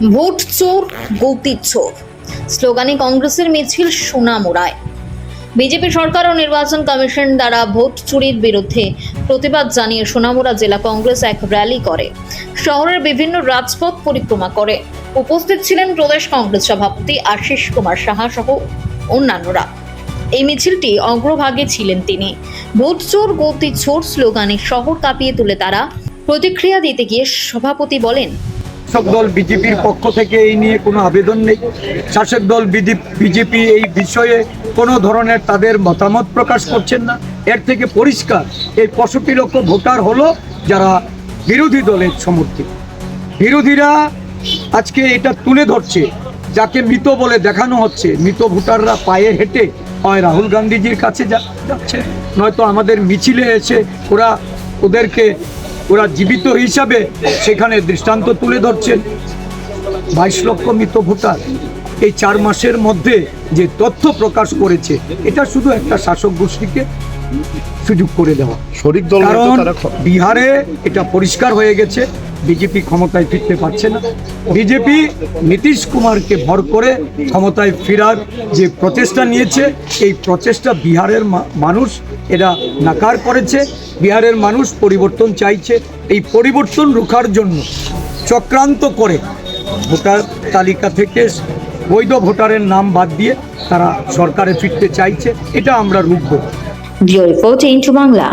Vote চোর গৌতি চোর। স্লোগানে কংগ্রেসের মিছিল সোনামুড়ায়। বিজেপি সরকার ও নির্বাচন কমিশন দ্বারা ভোট চুরির বিরুদ্ধে প্রতিবাদ জানিয়ে সোনামুড়া জেলা কংগ্রেস এক র্যালি করে। শহরের বিভিন্ন রাজপথ পরিক্রমা করে। উপস্থিত ছিলেন প্রদেশ কংগ্রেস সভাপতি আশিস কুমার সাহা সহ অন্যান্যরা। এই মিছিলটি অগ্রভাগে ছিলেন তিনি। ভোট চোর গতি চোর স্লোগানে শহর কাঁপিয়ে তুলে তারা। প্রতিক্রিয়া দিতে গিয়ে সভাপতি বলেন শাসক দল বিজেপির পক্ষ থেকে এই নিয়ে কোনো আবেদন নেই। শাসক দল বিজেপি এই বিষয়ে কোনো ধরনের তাদের মতামত প্রকাশ করছেন না। এর থেকে পরিষ্কার এই পঁয়ষট্টি লক্ষ ভোটার হলো যারা বিরোধী দলের সমর্থিত বিরোধীরা আজকে এটা তুলে ধরছে, যাকে মৃত বলে দেখানো হচ্ছে। মৃত ভোটাররা পায়ে হেঁটে হয় রাহুল গান্ধীজির কাছে যাচ্ছে। নয়তো আমাদের মিছিলে এসে ওরা ওদেরকে ওরা জীবিত হিসাবে সেখানে দৃষ্টান্ত তুলে ধরছেন। বাইশ লক্ষ মৃত ভোটার এই চার মাসের মধ্যে যে তথ্য প্রকাশ করেছে এটা শুধু একটা শাসক গোষ্ঠীকে সুযোগ করে দেওয়া। শরিক দল কারণ বিহারে এটা পরিষ্কার হয়ে গেছে বিজেপি ক্ষমতায় ফিরতে পারছে না। বিজেপি নীতিশ কুমারকে ভর করে ক্ষমতায় ফেরার যে প্রচেষ্টা নিয়েছে এই প্রচেষ্টা বিহারের মানুষ এরা নাকার করেছে। বিহারের মানুষ পরিবর্তন চাইছে এই পরিবর্তন রোখার জন্য। চক্রান্ত করে ভোটার তালিকা থেকে বৈধ ভোটারের নাম বাদ দিয়ে তারা সরকারে ফিরতে চাইছে, এটা আমরা রুখবো। বাংলা